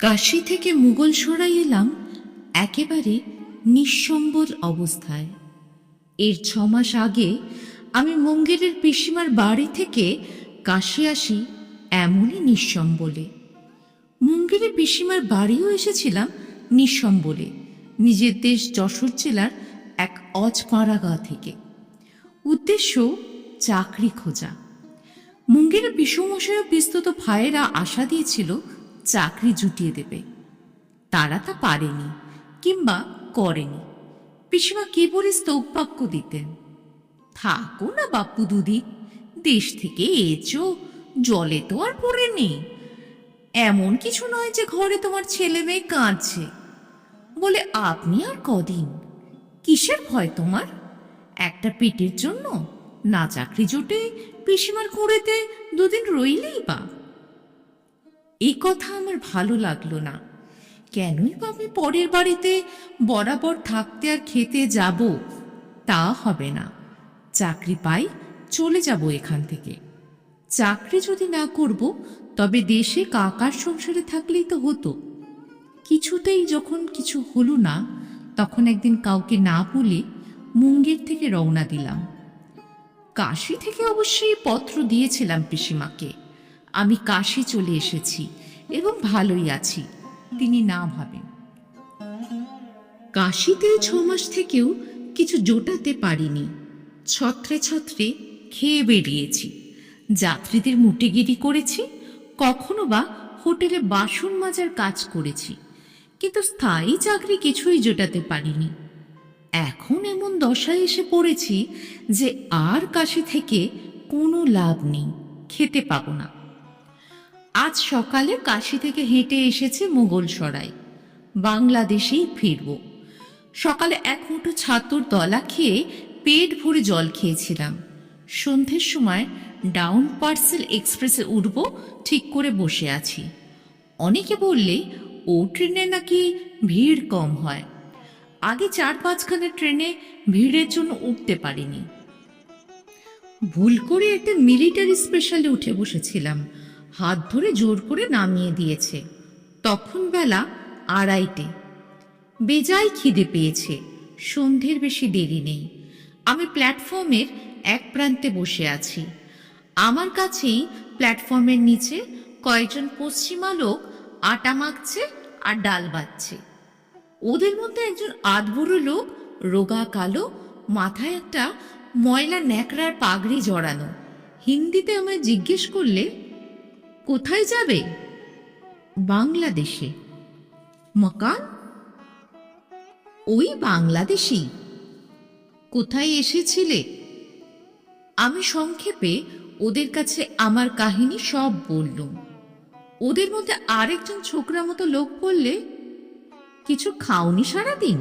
কাশি থেকে মুঘল সরাই এলাম একেবারে নিঃসম্বল অবস্থায়। এর ছ মাস আগে আমি মঙ্গেরের পিসিমার বাড়ি থেকে কাশি আসি এমনই নিঃসম্বলে। মুঙ্গেরের পিসিমার বাড়িও এসেছিলাম নিঃসম্বলে, নিজের দেশ যশোর জেলার এক অজপাড়াগা থেকে। উদ্দেশ্য, চাকরি খোঁজা। মুঙ্গের বিষমশায় বিস্তৃত ভাইয়েরা আশা দিয়েছিল চাকরি জুটিয়ে দেবে। তারা তা পারেনি কিংবা করেনি। পিসিমা কেবলই স্তৌপাক্য দিতেন। থাকো না বাপু দুদি, দেশ থেকে এচো, জলে তো আর পড়ে নেই। এমন কিছু নয় যে ঘরে তোমার ছেলে মেয়ে কাঁদছে। বলে আপনি আর কদিন? কিসের ভয় তোমার? একটা পেটের জন্য না চাকরি জোটে পিসিমার কুড়েতে দুদিন রইলেই বা। এই কথা আমার ভালো লাগল না। কেনই বা আমি পরের বাড়িতে বরাবর থাকতে আর খেতে যাব, তা হবে না। চাকরি পাই, চলে যাব এখান থেকে। চাকরি যদি না করব, তবে দেশে কাকার সংসারে থাকলেই তো হতো। কিছুতেই যখন কিছু হলো না, তখন একদিন কাউকে না বলে মুঙ্গের থেকে রওনা দিলাম। কাশি থেকে অবশ্যই পত্র দিয়েছিলাম পিসিমাকে। আমি কাশি চলে এসেছি এবং ভালোই আছি। তিনি না ভাবেন কাশিতে ছ মাস থেকেও কিছু জোটাতে পারিনি। ছত্রে ছত্রে খেয়ে বেরিয়েছি। যাত্রীদের মুটেগিরি করেছি, কখনো বা হোটেলে বাসন মাজার কাজ করেছি, কিন্তু স্থায়ী চাকরি কিছুই জোটাতে পারিনি। এখন এমন দশায় এসে পড়েছি যে আর কাশি থেকে কোনো লাভ নেই, খেতে পাবো না। আজ সকালে কাশি থেকে হেঁটে এসেছে মুঘল সরাই। বাংলাদেশেই ফিরব। সকালে এক মুঠো ছাতুর দলা খেয়ে পেট ভরে জল খেয়েছিলাম। সন্ধ্যের সময় ডাউন পার্সেল এক্সপ্রেসে উঠব, ঠিক করে বসে আছি। অনেকে বললে, ও ট্রেনে নাকি ভিড় কম হয়? আগে চার পাঁচখানা ট্রেনে ভিড়ের জন্য উঠতে পারিনি। ভুল করে একটা মিলিটারি স্পেশালে উঠে বসেছিলাম। হাত ধরে জোর করে নামিয়ে দিয়েছে। তখন বেলা আড়াইটে। বেজায় খিদে পেয়েছে। সন্ধ্যের বেশি দেরি নেই। আমি প্ল্যাটফর্মের এক প্রান্তে বসে আছি। আমার কাছেই প্ল্যাটফর্মের নিচে কয়েকজন পশ্চিমা লোক আটা মাখছে আর ডাল বাচ্ছে ওদের মধ্যে একজন আধবুড়ো লোক রোগা, কালো, মাথায় একটা ময়লা ন্যাকড়ার পাগড়ি জড়ানো। হিন্দিতে আমায় জিজ্ঞেস করলে কোথায় যাবে? বাংলাদেশে। মকান? ওই বাংলাদেশি। কোথায় এসেছিলে? আমি সংক্ষেপে ওদের কাছে আমার কাহিনী সব বললুম। ওদের মধ্যে আরেকজন ছোকরা মতো লোক বললে, কিছু খাওনি সারাদিন?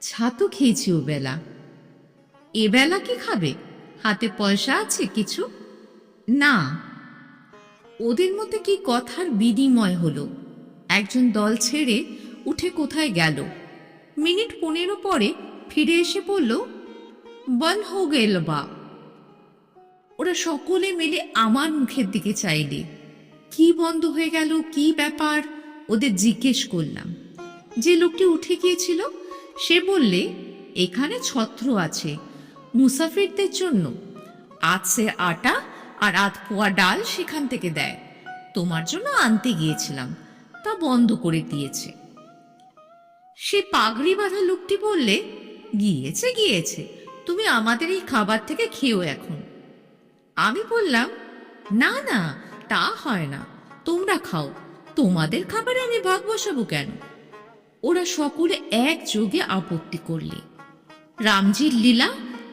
ছাতু খেয়েছি ও বেলা এবেলা কি খাবে? হাতে পয়সা আছে কিছু? না। ওদের মধ্যে কি কথার বিনিময় হলো? একজন দল ছেড়ে উঠে কোথায় গেল? মিনিট পনেরো পরে ফিরে এসে বলল, বন হো গেল বা। ওরা সকলে মিলে আমার মুখের দিকে চাইলে। কি বন্ধ হয়ে গেল, কি ব্যাপার, ওদের জিজ্ঞেস করলাম। যে লোকটি উঠে গিয়েছিল, সে বললে, এখানে ছত্র আছে, মুসাফিরদের জন্য। সে আটা আর আধ পোয়া ডাল সেখান থেকে দেয়। তোমার জন্য আনতে গিয়েছিলাম, তা বন্ধ করে দিয়েছে। সে পাগড়ি বাঁধা লোকটি বললে, গিয়েছে গিয়েছে, তুমি আমাদের এই খাবার থেকে খেয়েও এখন। আমি বললাম, না না, তা হয় না, তোমরা খাও, তোমাদের খাবারে আমি ভাগ বসাবো কেন? ওরা সকলে একযোগে আপত্তি করলে। রামজির লীলা,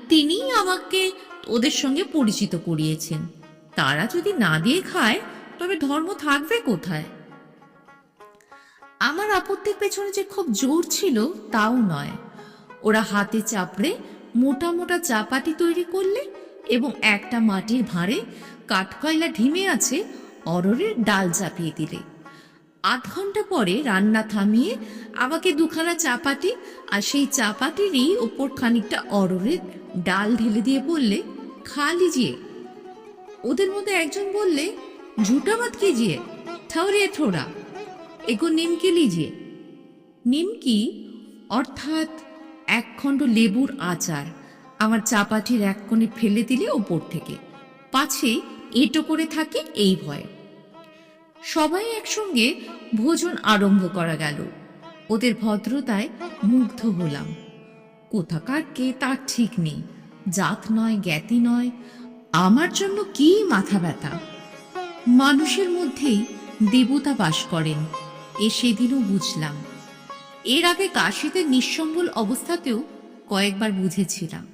তিনিই আমাকে ওদের সঙ্গে পরিচিত করিয়েছেন। তারা যদি না দিয়ে খায়, তবে ধর্ম থাকবে কোথায়? আমার আপত্তির পেছনে যে খুব জোর ছিল, তাও নয়। ওরা হাতে চাপড়ে মোটা মোটা চাপাটি তৈরি করলে এবং একটা মাটির ভাঁড়ে কাঠকয়লা ঢিমে আছে অররের ডাল চাপিয়ে দিলে। আধ ঘণ্টা পরে রান্না থামিয়ে আমাকে দুখানা চাপাটি আর সেই চাপাটিরই ওপর খানিকটা অররের ডাল ঢেলে দিয়ে বললে খা লিজিয়ে ওদের মধ্যে একজন বললে ঝুটা মত কিজিয়ে ঠাউরিয়ে থোড়া এগো নিমকি লিজিয়ে নিমকি অর্থাৎ এক খণ্ড লেবুর আচার আমার চাপাটির এক কোণে ফেলে দিলে ওপর থেকে পাছে এঁটো করে থাকে এই ভয়ে সবাই একসঙ্গে ভোজন আরম্ভ করা গেল ওদের ভদ্রতায় মুগ্ধ হলাম। কোথাকার কে তার ঠিক নেই। জাত নয়, জ্ঞাতি নয়, আমার জন্য কি মাথা ব্যথা? মানুষের মধ্যেই দেবতা বাস করেন, এ সেদিনও বুঝলাম। এর আগে কাশিতে নিঃসম্বল অবস্থাতেও কয়েকবার বুঝেছিলাম।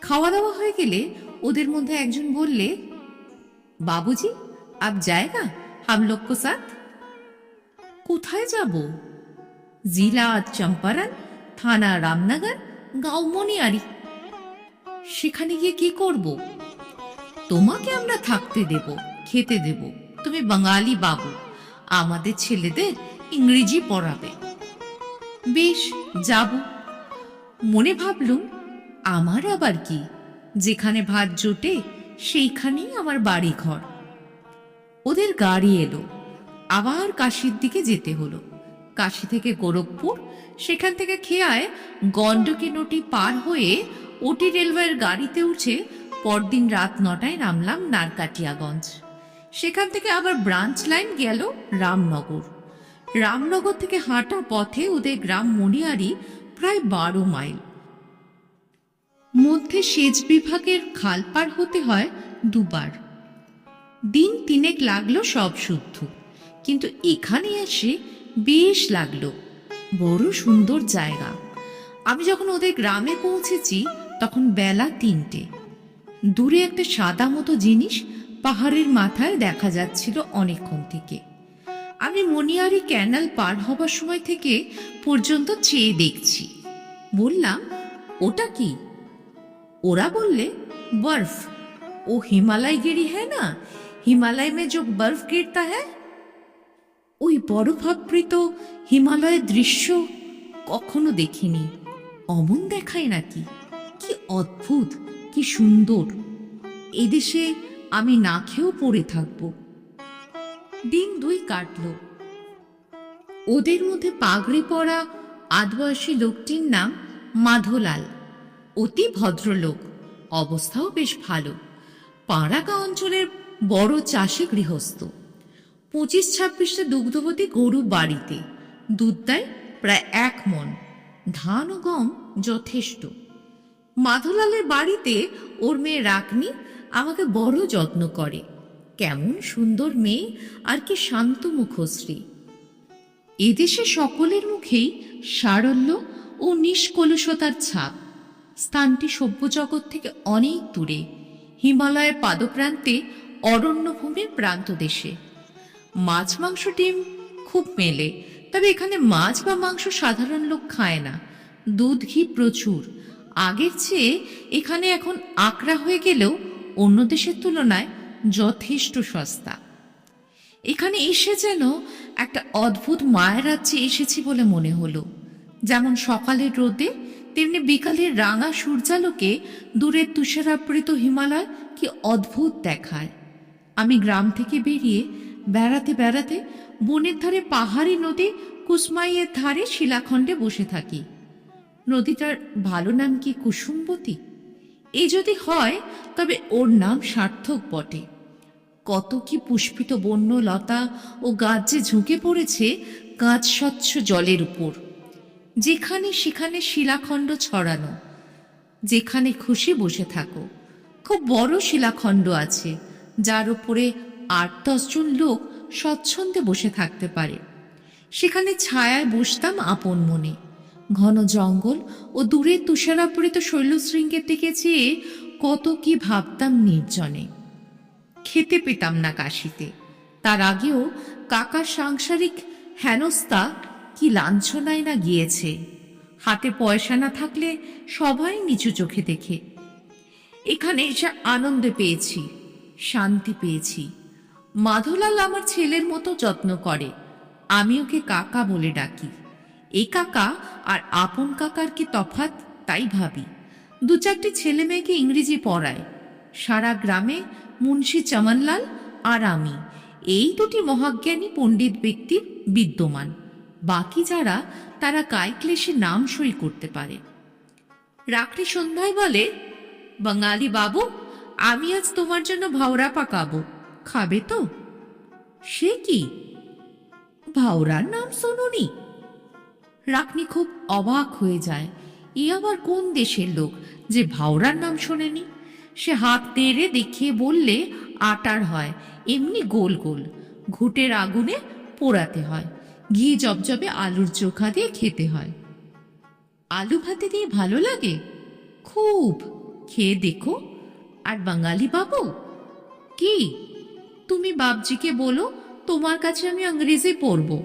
খাওয়া দাওয়া হয়ে গেলে ওদের মধ্যে একজন বললে, বাবুজি, আপ জায়গা হাম লোক সাথ? কোথায় যাব? জিলা, চম্পারণ, থানা, রামনগর, গাঁও মনিয়ারি। সেখানে গিয়ে কি করব? তোমাকে আমরা থাকতে দেব, খেতে দেব। তুমি বাঙালি বাবু, আমাদের ছেলেদের ইংরেজি পড়াবে। বেশ, যাব। মনে ভাবলুম, আমার আবার কি? যেখানে ভাত জোটে, সেইখানেই আমার বাড়ি ঘর ওদের গাড়ি এলো। আবার কাশির দিকে যেতে হলো। কাশি থেকে গোরখপুর, সেখান থেকে খেয়ায় গণ্ডকি নটি পার হয়ে ওটি রেলওয়ের গাড়িতে উঠে পরদিন রাত নটায় নামলাম নারকাটিয়াগঞ্জ। সেখান থেকে আবার ব্রাঞ্চ লাইন গেল রামনগর। রামনগর থেকে হাঁটা পথে ওদের গ্রাম মণিয়ারি প্রায় বারো মাইল। মধ্যে সেচ বিভাগের খাল পার হতে হয় দুবার। দিন তিনেক লাগল সব শুদ্ধ, কিন্তু এখানে এসে বেশ লাগল। বড় সুন্দর জায়গা। আমি যখন ওদের গ্রামে পৌঁছেছি তখন বেলা তিনটে দূরে একটা সাদা মতো জিনিস পাহাড়ের মাথায় দেখা যাচ্ছিল অনেকক্ষণ থেকে আমি মনিয়ারি ক্যানাল পার হবার সময় থেকে পর্যন্ত চেয়ে দেখছি বললাম ওটা কি ওরা বললে বরফ वो हिमालय गिरी है ना हिमालय में जो बर्फ गिरता है ওই বরফাবৃত হিমালয়ের দৃশ্য কখনো দেখিনি অমন দেখায় নাকি কি অদ্ভুত, কি সুন্দর। এদেশে আমি না খেয়েও পড়ে থাকব। দিন দুই কাটল। ওদের মধ্যে পাগড়ি পরা আদিবাসী লোকটির নাম মাধোলাল। অতি ভদ্রলোক, অবস্থাও বেশ ভালো। পাড়াগা অঞ্চলের বড় চাষে গৃহস্থ। পঁচিশ ছাব্বিশটা দুগ্ধবতী গরু বাড়িতে। দুধ দেয় প্রায় এক মন। ধান ও গম যথেষ্ট। মাধুলালের বাড়িতে ওর মেয়ে রাগনি আমাকে বড় যত্ন করে। কেমন সুন্দর মেয়ে আর কি শান্ত মুখশ্রী। এদেশে সকলের মুখেই সারল্য ও নিষ্কলুষতার ছাপ। স্থানটি সভ্য জগৎ থেকে অনেক দূরে, হিমালয়ের পাদপ্রান্তে অরণ্যভূমির প্রান্ত দেশে। মাছ মাংস ডিম খুব মেলে, তবে এখানে মাছ বা মাংস সাধারণ লোক খায় না। দুধ, ঘি প্রচুর আগের চেয়ে এখানে এখন আকড়া হয়ে গেলেও অন্য দেশের তুলনায় যথেষ্ট সস্তা। এখানে এসে যেন একটা অদ্ভুত মায়ের রাজ্যে এসেছি বলে মনে হলো। যেমন সকালের রোদে, তেমনি বিকালের রাঙা সূর্যালোকে দূরের তুষারাবৃত হিমালয় কি অদ্ভুত দেখায়। আমি গ্রাম থেকে বেরিয়ে বেড়াতে বেড়াতে বনের ধারে পাহাড়ি নদী কুসমাইয়ের ধারে শিলাখণ্ডে বসে থাকি। নদীটার ভালো নাম কি কুসুমবতী? এই যদি হয়, তবে ওর নাম সার্থক বটে। কত কি পুষ্পিত বন্য লতা ও গাছ যে ঝুঁকে পড়েছে গাছ স্বচ্ছ জলের উপর। যেখানে সেখানে শিলাখণ্ড ছড়ানো। যেখানে খুশি বসে থাকো। খুব বড় শিলাখণ্ড আছে, যার উপরে আট দশজন লোক স্বচ্ছন্দে বসে থাকতে পারে। সেখানে ছায়ায় বসতাম আপন মনে। ঘন জঙ্গল ও দূরের তুষারাবৃত শৈলশৃঙ্গের দিকে চেয়ে কত কি ভাবতাম নির্জনে। খেতে পেতাম না কাশিতে। তার আগেও কাকার সাংসারিক হেনস্তা কি লাঞ্ছনায় না গিয়েছে। হাতে পয়সা না থাকলে সবাই নিচু চোখে দেখে। এখানে এসে আনন্দে পেয়েছি, শান্তি পেয়েছি। মাধুলাল আমার ছেলের মতো যত্ন করে। আমি ওকে কাকা বলে ডাকি। এই কাকা আর আপন কাকার কি তফাত তাই ভাবি। দু চারটি ছেলে মেয়েকে ইংরেজি পড়ায়। সারা গ্রামে মুন্সি চমনলাল আর আমি। এই দুটি মহাজ্ঞানী পণ্ডিত ব্যক্তির বিদ্যমান। বাকি যারা, তারা কায়ক্লেশে নাম সই করতে পারে। রাত্রি সন্ধ্যায় বলে, বাঙালি বাবু, আমি আজ তোমার জন্য ভাওরা পাকাবো। খাবে তো? সে কি? ভাওরার নাম শোনি রাকনি খুব অবাক হয়ে যায়। ই আবার কোন দেশের লোক যে ভাওরার নাম শোনেনি? সে হাত নেড়ে দেখিয়ে বললে, আটার হয়, এমনি গোল গোল। ঘুটের আগুনে পোড়াতে হয়। ঘি জবজবে আলুর চোখা দিয়ে খেতে হয়। আলু ভাতে দিয়ে ভালো লাগে? খুব। খেয়ে দেখো। আর বাঙালি বাবু? কি? তুমি বাবজিকে বলো, তোমার কাছে আমি ইংরেজি পড়ব।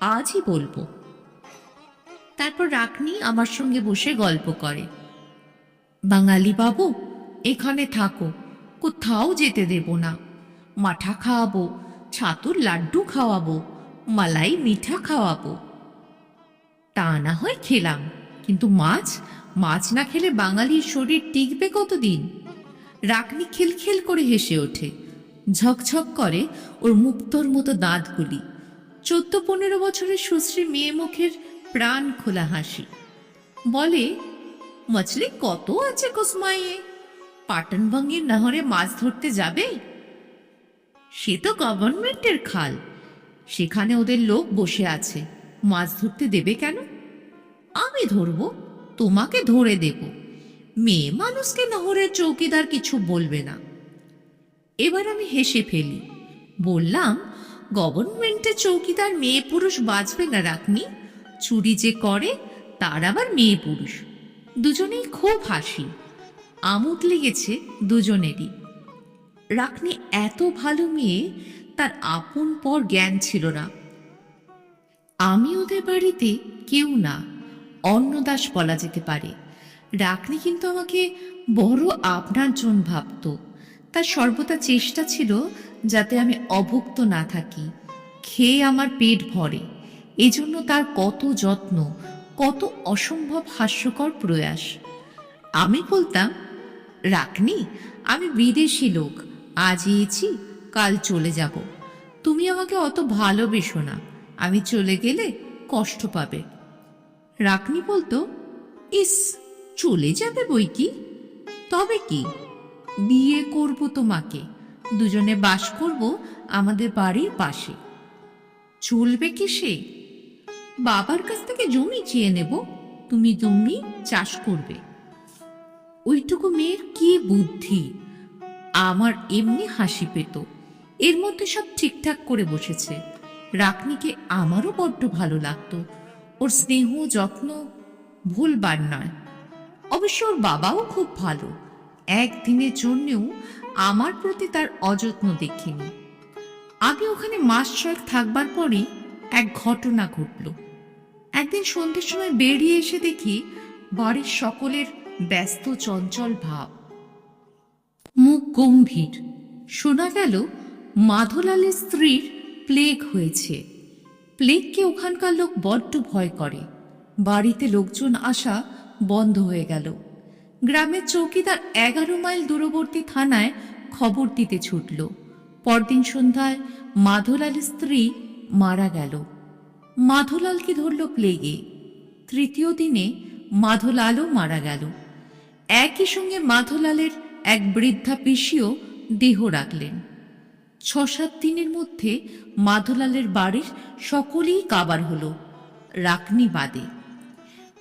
আজই বলব। তারপর রাকনি আমার সঙ্গে বসে গল্প করে। বাঙালি বাবু, এখানে থাকো, কোথাও যেতে দেব না। মাঠা খাওয়াবো, ছাতুর লাড্ডু খাওয়াবো, মালাই মিঠা খাওয়াবো। তা না হয় খেলাম, কিন্তু মাছ মাছ না খেলে বাঙালির শরীর টিকবে কতদিন? রাকনি খিলখিল করে হেসে ওঠে, ঝকঝক করে ওর মুক্তর মতো দাঁতগুলি। চোদ্দ পনেরো বছরের সুশ্রী মেয়ে মুখের প্রাণ খোলা হাসি। বলে, মছলি, কত আছে কোসমাইয়ে? পাটনভঙ্গের নহরে মাছ ধরতে যাবে? সে তো গভর্নমেন্টের খাল। সেখানে ওদের লোক বসে আছে। মাছ ধরতে দেবে কেন? আমি ধরবো। তোমাকে ধরে দেব। মেয়ে মানুষকে নহরের চৌকিদার কিছু বলবে না। এবার আমি হেসে ফেলি। বললাম গভর্নমেন্টের চৌকিদার মেয়ে পুরুষ বাঁচবে না, রাখনি। চুরি যে করে, তার আবার মেয়ে পুরুষ। দুজনেই খুব হাসি। আমোদ লেগেছে দুজনেরই। রাখনি এত ভালো মেয়ে, তার আপন পর জ্ঞান ছিল না। আমি ওদের বাড়িতে কেউ না, অন্নদাস বলা যেতে পারে। রাখনি কিন্তু আমাকে বড় আপনার জন ভাবত। তার সর্বদা চেষ্টা ছিল যাতে আমি অভুক্ত না থাকি, খেয়ে আমার পেট ভরে। এজন্য তার কত যত্ন, কত অসম্ভব হাস্যকর প্রয়াস। আমি বলতাম রাখনি আমি বিদেশি লোক, আজ এছি কাল চলে যাব। তুমি আমাকে অত ভালোবেসো না, আমি চলে গেলে কষ্ট পাবে। রাখনি বলতো, ইস, চলে যাবে বই কি? তবে কি? বিয়ে করব তোমাকে, দুজনে বাস করব আমাদের বাড়ির পাশে। চলবে কি সে? বাবার কাছ থেকে জমি চেয়ে নেব, তুমি জমি চাষ করবে। ওইটুকু মেয়ের কি বুদ্ধি? আমার এমনি হাসি পেত। এর মধ্যে সব ঠিকঠাক করে বসেছে। রাকনিকে আমারও বড্ড ভালো লাগতো। ওর স্নেহ, যত্ন ভুলবার নয়। অবশ্য ওর বাবাও খুব ভালো। একদিনের জন্যেও আমার প্রতি তার অযত্ন দেখিনি। আগে ওখানে মাস ছয়েক থাকবার পরই এক ঘটনা ঘটল। একদিন সন্ধ্যের সময় বেরিয়ে এসে দেখি বাড়ির সকলের ব্যস্ত চঞ্চল ভাব। মুখ গম্ভীর। শোনা গেল মাধলালের স্ত্রীর প্লেগ হয়েছে। প্লেগকে ওখানকার লোক বড্ড ভয় করে। বাড়িতে লোকজন আসা বন্ধ হয়ে গেল। গ্রামের চৌকিদার এগারো মাইল দূরবর্তী থানায় খবর দিতে ছুটল। পরদিন সন্ধ্যায় মাধলালের স্ত্রী মারা গেল। মাধলালকে ধরল প্লেগে। তৃতীয় দিনে মাধলালও মারা গেল। একই সঙ্গে মাধলালের এক বৃদ্ধা পিসিও দেহ রাখলেন। ছ সাত দিনের মধ্যে মাধলালের বাড়ির সকলেই কাবার হলো রাকনি বাদে।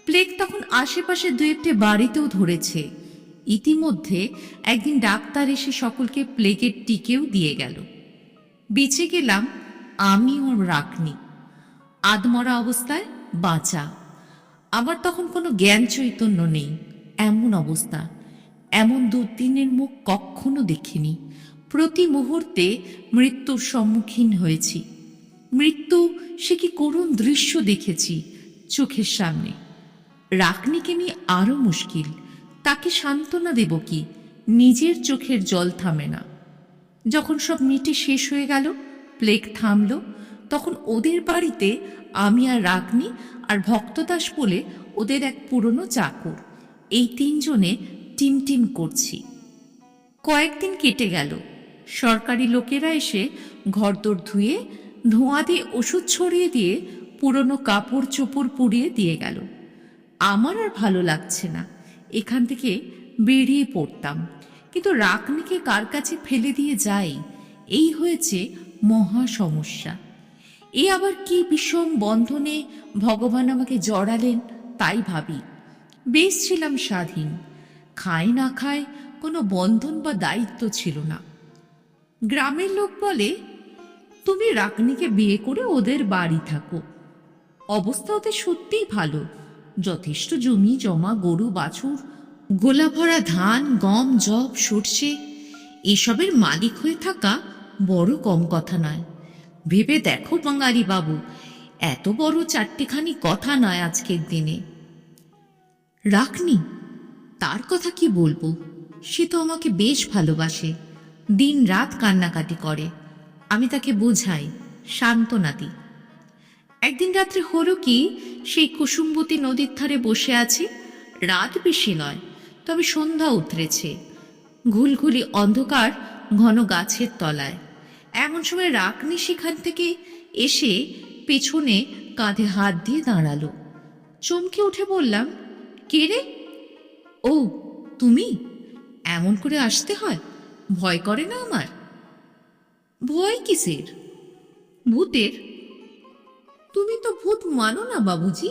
প্লেগ তখন আশেপাশে দু একটি বাড়িতেও ধরেছে। ইতিমধ্যে একদিন ডাক্তার এসে সকলকে প্লেগের টিকেও দিয়ে গেল। বেঁচে গেলাম আমি ওর রাখনি। আদমরা অবস্থায় বাঁচা। আমার তখন কোনো জ্ঞান চৈতন্য নেই, এমন অবস্থা। এমন দুর্দিনের মুখ কখনো দেখিনি। প্রতি মুহূর্তে মৃত্যুর সম্মুখীন হয়েছি। মৃত্যু, সে কি করুণ দৃশ্য দেখেছি চোখের সামনে। রাকনিকে নিয়ে আরও মুশকিল। তাকে সান্ত্বনা দেব কি? নিজের চোখের জল থামে না। যখন সব মিটে শেষ হয়ে গেল, প্লেগ থামল তখন ওদের বাড়িতে আমি আর রাগনি আর ভক্তদাস বলে ওদের এক পুরনো চাকর। এই তিনজনে টিম টিম করছি। কয়েকদিন কেটে গেল। সরকারি লোকেরা এসে ঘরদোর ধুয়ে, ধোঁয়া দিয়ে ওষুধ ছড়িয়ে দিয়ে পুরনো কাপড় চোপড় পুড়িয়ে দিয়ে গেল। আমার আর ভালো লাগছে না। এখান থেকে বেরিয়ে পড়তাম। কিন্তু রাকনিকে কার কাছে ফেলে দিয়ে যাই? এই হয়েছে মহা সমস্যা। এ আবার কি বিষম বন্ধনে ভগবান আমাকে জড়ালেন তাই ভাবি। বেশ ছিলাম স্বাধীন। খায় না খায় কোনো বন্ধন বা দায়িত্ব ছিল না। গ্রামের লোক বলে, তুমি রাকনিকে বিয়ে করে ওদের বাড়ি থাকো। অবস্থা ওদের সত্যিই ভালো। যথেষ্ট জমি, জমা, গরু, বাছুর গোলা ভরা ধান, গম জব সর্ষে, এসবের মালিক হয়ে থাকা বড় কম কথা নয়। ভেবে দেখো বাঙালি বাবু, এত বড় চারটিখানি কথা নয় আজকের দিনে। রাখনি, তার কথা কি বলব? সে তো আমাকে বেশ ভালোবাসে দিন রাত কান্নাকাটি করে। আমি তাকে বোঝাই সান্ত্বনা দিই একদিন রাত্রে হলো কি, সেই কুসুম্বতী নদীর ধারে বসে আছি, রাত বেশি নয়, তবে সন্ধ্যা উতরেছে। ঘুলঘুলি অন্ধকার ঘন গাছের তলায়। এমন সময় রাকনি সেখান থেকে এসে পেছনে কাঁধে হাত দিয়ে দাঁড়াল। চমকে উঠে বললাম, কে রে? ও, তুমি? এমন করে আসতে হয়? ভয় করে না আমার? ভয় কিসের? ভূতের। তুমি তো ভূত মানো না বাবুজি?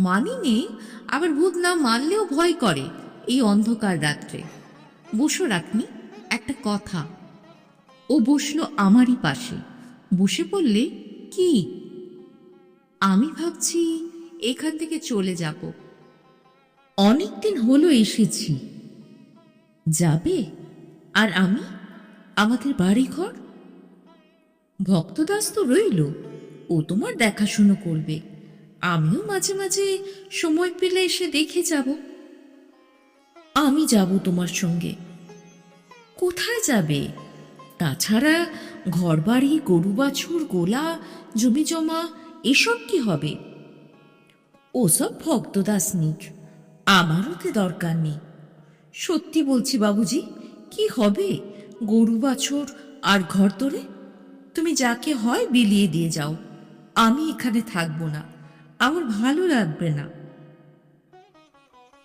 মানি নে, আবার ভূত না মানলেও ভয় করে এই অন্ধকার রাত্রে। বসো রাখনি একটা কথা। ও বসল আমারই পাশে। বসে পড়লে কি? আমি ভাবছি এখান থেকে চলে যাব। অনেকদিন হলো এসেছি। যাবে? আর আমি? আমাদের বাড়ি ঘর ভক্তদাস তো রইল। ও তোমার দেখাশুনো করবে। আমিও মাঝে মাঝে সময় পেলে এসে দেখে যাব। আমি যাব তোমার সঙ্গে। কোথায় যাবে? তাছাড়া ঘরবাড়ি গরু বাছুর গোলা জমি জমা এসব কি হবে? ওসব ভক্তদাস নিক আমার ওতে দরকার নেই। সত্যি বলছি বাবুজি, কি হবে গরু বাছুর আর ঘর তোরে? তুমি যাকে হয় বিলিয়ে দিয়ে যাও, আমি এখানে থাকব না, আমার ভালো লাগবে না।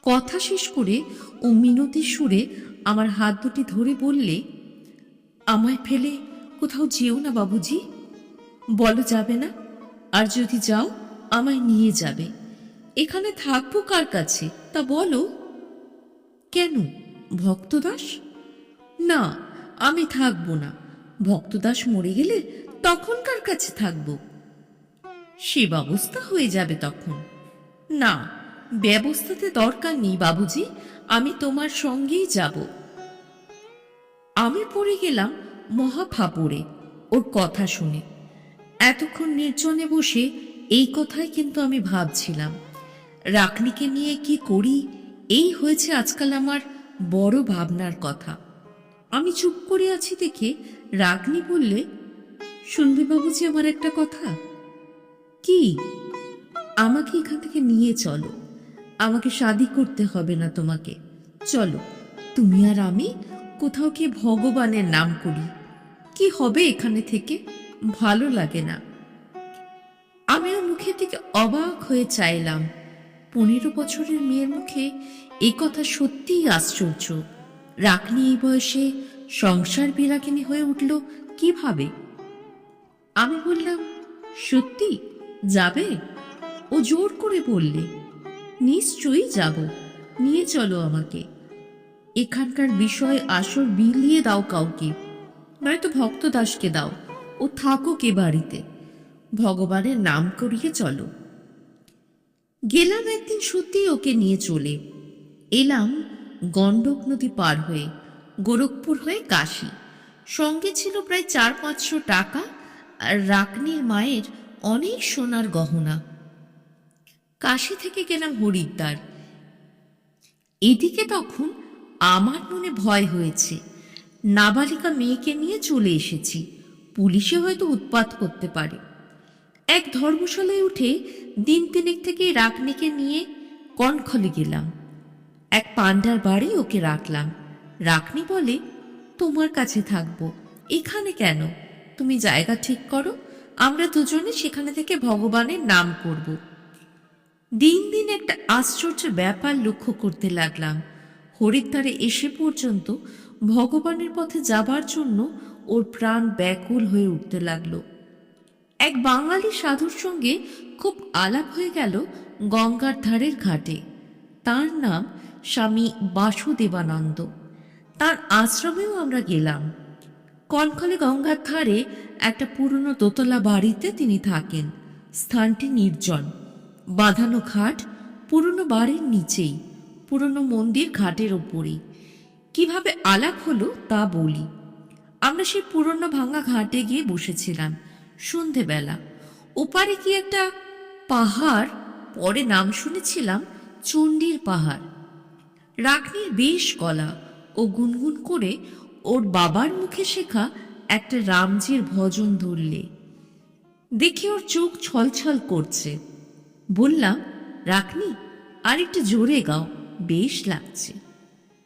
কথা শেষ করে ও মিনতি সুরে আমার হাত দুটি ধরে বললে আমায় ফেলে কোথাও যেও না বাবুজি। বলো যাবে না, আর যদি যাও, আমায় নিয়ে যাবে। এখানে থাকব কার কাছে, তা বলো। কেন, ভক্তদাস? না, আমি থাকব না। ভক্তদাস মরে গেলে তখন কার কাছে থাকব? সে ব্যবস্থা হয়ে যাবে তখন। না, ব্যবস্থাতে দরকার নেই বাবুজি, আমি তোমার সঙ্গেই যাব। আমি পড়ে গেলাম মহা ফাপড়ে ওর কথা শুনে। এতক্ষণ নির্জনে বসে এই কথাই কিন্তু আমি ভাবছিলাম। রাকনিকে নিয়ে কি করি? এই হয়েছে আজকাল আমার বড় ভাবনার কথা। আমি চুপ করে আছি দেখে রাগনি বললে শুনবি বাবুজি আমার একটা কথা। কি? আমাকে এখান থেকে নিয়ে চলো। আমাকে শাদি করতে হবে না তোমাকে। চলো, তুমি আর আমি কোথাও গিয়ে ভগবানের নাম করি? কি হবে এখানে থেকে? ভালো লাগে না। আমি ওর মুখের দিকে অবাক হয়ে চাইলাম। পনেরো বছরের মেয়ের মুখে এই কথা সত্যিই আশ্চর্য। রাকনি এই বয়সে সংসার বিরাগিনী হয়ে উঠল কীভাবে? আমি বললাম, সত্যি? যাবে? ও জোর করে বললে, নিশ্চয়ই যাব। নিয়ে চলো আমাকে। এখানকার বিষয় আসর বিলিয়ে দাও কাউকে, নয়তো ভক্তদাসকে দাও ও থাকুক এ বাড়িতে। ভগবানের নাম করিয়ে চলো। গেলাম একদিন সত্যি ওকে নিয়ে চলে। এলাম গণ্ডক নদী পার হয়ে, গোরখপুর হয়ে কাশি। সঙ্গে ছিল প্রায় চার পাঁচশো টাকা আর রাকনির মায়ের অনেক সোনার গহনা। কাশি থেকে গেলাম হরিদ্বার। এদিকে তখন আমার মনে ভয় হয়েছে। নাবালিকা মেয়েকে নিয়ে চলে এসেছি। পুলিশে হয়তো উৎপাত করতে পারে। এক ধর্মশালায় উঠে দিন তিনেক থেকে রাকনিকে নিয়ে কনখলে গেলাম। এক পান্ডার বাড়ি ওকে রাখলাম। রাকনি বলে, তোমার কাছে থাকব। এখানে কেন? তুমি জায়গা ঠিক করো। আমরা দুজনে সেখানে থেকে ভগবানের নাম করব। দিন দিন একটা আশ্চর্য ব্যাপার লক্ষ্য করতে লাগলাম। হরিদ্বারে এসে পর্যন্ত ভগবানের পথে যাবার জন্য ওর প্রাণ ব্যাকুল হয়ে উঠতে লাগল। এক বাঙালি সাধুর সঙ্গে খুব আলাপ হয়ে গেল গঙ্গার ধারের ঘাটে। তার নাম স্বামী বাসুদেবানন্দ। তার আশ্রমেও আমরা গেলাম। কনকলে গঙ্গার ধারে একটা পুরনো দোতলা বাড়িতে তিনি থাকেন। স্থানটি নির্জন। বাঁধানো ঘাট পুরনো বাড়ির নিচেই। পুরনো মন্দির ঘাটের ওপরেই কীভাবে আলাপ হলো তা বলি। আমরা সেই পুরনো ভাঙা ঘাটে গিয়ে বসেছিলাম সন্ধেবেলা। ওপারে কি একটা পাহাড়, পরে নাম শুনেছিলাম চণ্ডীর পাহাড়। রাগনির বেশ গলা ও গুনগুন করে ওর বাবার মুখে শেখা একটা রামজির ভজন ধরলে। দেখে ওর চোখ ছলছল করছে। বললাম রাখনি আর একটু জোরে গাও। বেশ লাগছে।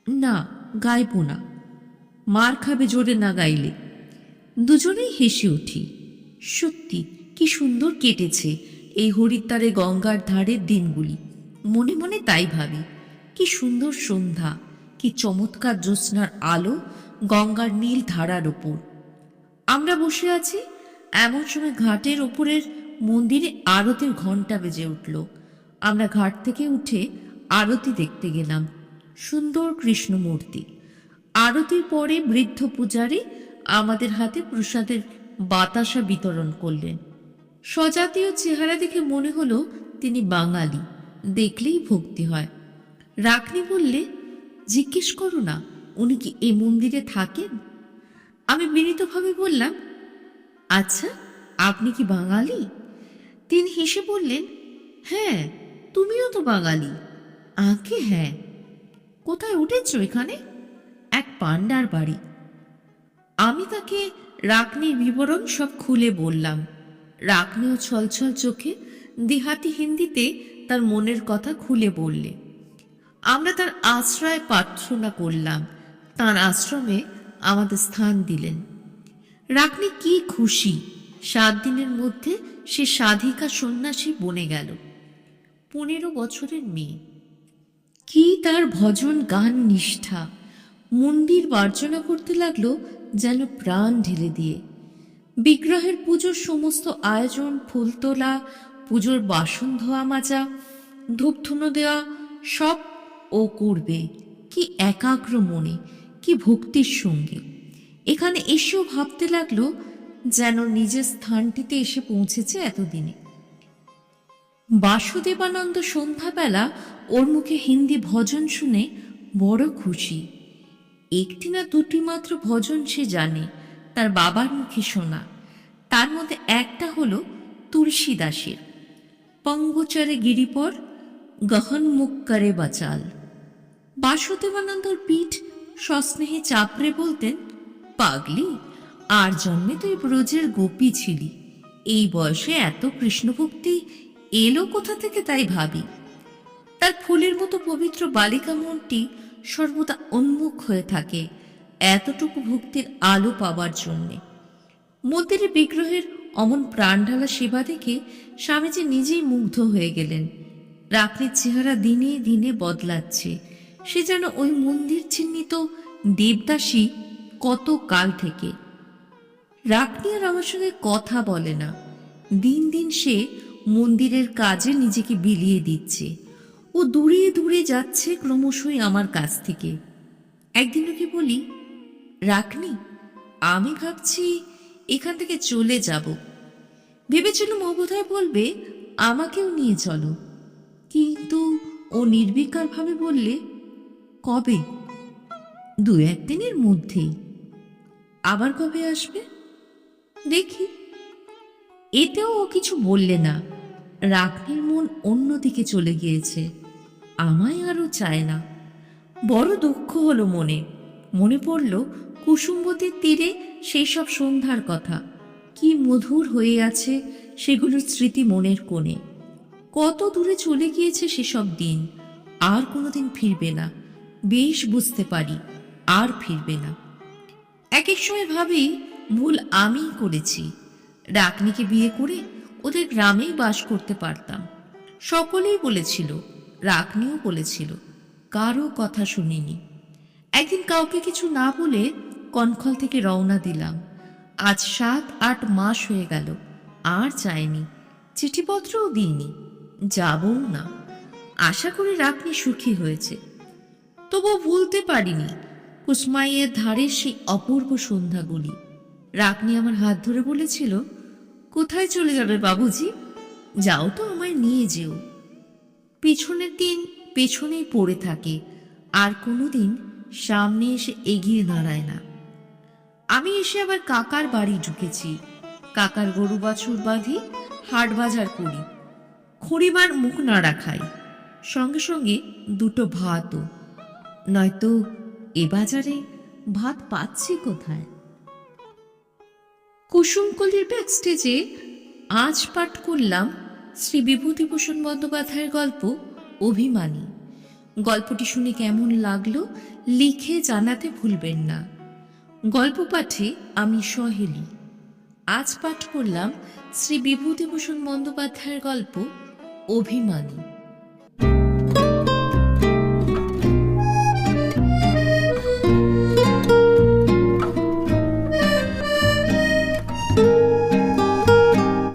না, গাইব না। মার খাবে জোরে না গাইলে। দুজনেই হেসে উঠি। সত্যি, কি সুন্দর কেটেছে এই হরিদ্বারে গঙ্গার ধারের দিনগুলি। মনে মনে তাই ভাবি, কি সুন্দর সন্ধ্যা, কি চমৎকার জ্যোৎস্নার আলো গঙ্গার নীল ধারার ওপর। আমরা বসে আছি, এমন সময় ঘাটের ওপরের মন্দিরে আরতের ঘণ্টা বেজে উঠল। আমরা ঘাট থেকে উঠে আরতি দেখতে গেলাম। সুন্দর কৃষ্ণ মূর্তি আরতির পরে বৃদ্ধ পূজারী আমাদের হাতে প্রসাদের বাতাসা বিতরণ করলেন। স্বজাতীয় চেহারা দেখে মনে হলো তিনি বাঙালি, দেখলেই ভক্তি হয়। রাখনি বললে, জিজ্ঞেস করো না, উনি কি এ মন্দিরে থাকেন? আমি বিনীতভাবে বললাম আচ্ছা আপনি কি বাঙালি? তিনি হেসে বললেন হ্যাঁ তুমিও তো বাঙালি। আঁকে হ্যাঁ। কোথায় উঠেছ এখানে? এক পান্ডার বাড়ি। আমি তাকে রাকনির বিবরণ সব খুলে বললাম। রাকনিও ছলছল চোখে দিহাতি হিন্দিতে তার মনের কথা খুলে বললে। আমরা তার আশ্রয় প্রার্থনা করলাম। তার আশ্রমে আমাদের স্থান দিলেন। রাকনি কি খুশি, সাত দিনের মধ্যে সে সাধিকা সন্ন্যাসী বনে গেল। পনেরো বছরের মেয়ে। কি তার ভজন গান নিষ্ঠা? মন্দির বার্জনা করতে লাগল যেন প্রাণ ঢেলে দিয়ে। বিগ্রহের পুজোর সমস্ত আয়োজন, ফুল তোলা, পুজোর বাসন ধোয়া, মাজা, ধূপধুনো দেওয়া, সব ও করবে কি একাগ্র মনে, কি ভক্তির সঙ্গে। এখানে এসেও ভাবতে লাগল যেন নিজের স্থানটিতে এসে পৌঁছেছে এতদিনে। বাসুদেবানন্দ সন্ধ্যাবেলা ওর মুখে হিন্দি ভজন শুনে বড় খুশি। একটি না দুটি মাত্র ভজন সে জানে, তার বাবার মুখে শোনা। তার মধ্যে একটা হলো তুলসীদাসের। পঙ্গচরে গিরিপর, গহন মুখ করে বাচাল। বাসুদেবানন্দর পিঠ সস্নেহে চাপড়ে বলতেন, পাগলি, আর জন্মে তুই ব্রজের গোপী ছিলি। এই বয়সে এত কৃষ্ণভক্তি এলো কোথা থেকে তাই ভাবি? তার ফুলের মতো পবিত্র বালিকা মনটি সর্বদা উন্মুখ হয়ে থাকে এতটুকু ভক্তির আলো পাবার জন্যে। মন্দিরের বিগ্রহের অমন প্রাণঢালা সেবা দেখে স্বামীজি নিজেই মুগ্ধ হয়ে গেলেন। রাত্রির চেহারা দিনে দিনে বদলাচ্ছে। সে যেন ওই মন্দির চিহ্নিত দেবদাসী কত কাল থেকে। রাগনি আর আমার সঙ্গে কথা বলে না। দিন দিন সে মন্দিরের কাজে নিজেকে বিলিয়ে দিচ্ছে। ও দূরে দূরে যাচ্ছে ক্রমশই আমার কাছ থেকে। একদিন ওকে বলি রাখনি আমি ভাবছি এখান থেকে চলে যাব। ভেবেছিলাম ও বোধহয় বলবে, আমাকেও নিয়ে চলো। কিন্তু ও নির্বিকারভাবে বললে, কবে? দু একদিনের মধ্যেই। আবার কবে আসবে? দেখি। এতেও ও কিছু বললে না। রাগনির মন অন্যদিকে চলে গিয়েছে। আমায় আরও চায় না। বড় দুঃখ হলো মনে। মনে পড়ল কুসুম্বতীর তীরে সেই সব সন্ধ্যার কথা। কি মধুর হয়ে আছে সেগুলোর স্মৃতি মনের কোণে। কত দূরে চলে গিয়েছে সেসব দিন। আর কোনোদিন ফিরবে না। বেশ বুঝতে পারি, আর ফিরবে না। এক এক সময় ভাবি, ভুল আমিই করেছি। রাকনিকে বিয়ে করে ওদের গ্রামেই বাস করতে পারতাম। সকলেই বলেছিল রাকনিও বলেছিল কারও কথা শুনিনি। একদিন কাউকে কিছু না বলে কনখল থেকে রওনা দিলাম। আজ সাত, আট মাস হয়ে গেল, আর চাইনি চিঠিপত্রও দিইনি, যাবও না। আশা করি রাগনি সুখী হয়েছে। তবুও ভুলতে পারিনি, কুসমাইয়ের ধারে সেই অপূর্ব সন্ধ্যাগুলি। রাগনি আমার হাত ধরে বলেছিল, কোথায় চলে যাবে বাবুজি? যাও তো আমায় নিয়ে যেও। পেছনের দিন পেছনেই পড়ে থাকে, আর কোনোদিন সামনে এসে এগিয়ে দাঁড়ায় না। আমি এসে আবার কাকার বাড়ি ঢুকেছি। কাকার গরু বাছুর বাঁধি, হাট বাজার করি। খড়িবার মুখ নাড়া খাই সঙ্গে সঙ্গে দুটো ভাতও। নয়তো এ বাজারে ভাত পাচ্ছি কোথায়? কুসুমকলির ব্যাক স্টেজে আজ পাঠ করলাম শ্রী বিভূতিভূষণ বন্দ্যোপাধ্যায়ের গল্প অভিমানী। গল্পটি শুনে কেমন লাগল লিখে জানাতে ভুলবেন না। গল্প পাঠে আমি সহেলি। আজ পাঠ করলাম শ্রী বিভূতিভূষণ বন্দ্যোপাধ্যায়ের গল্প অভিমানী।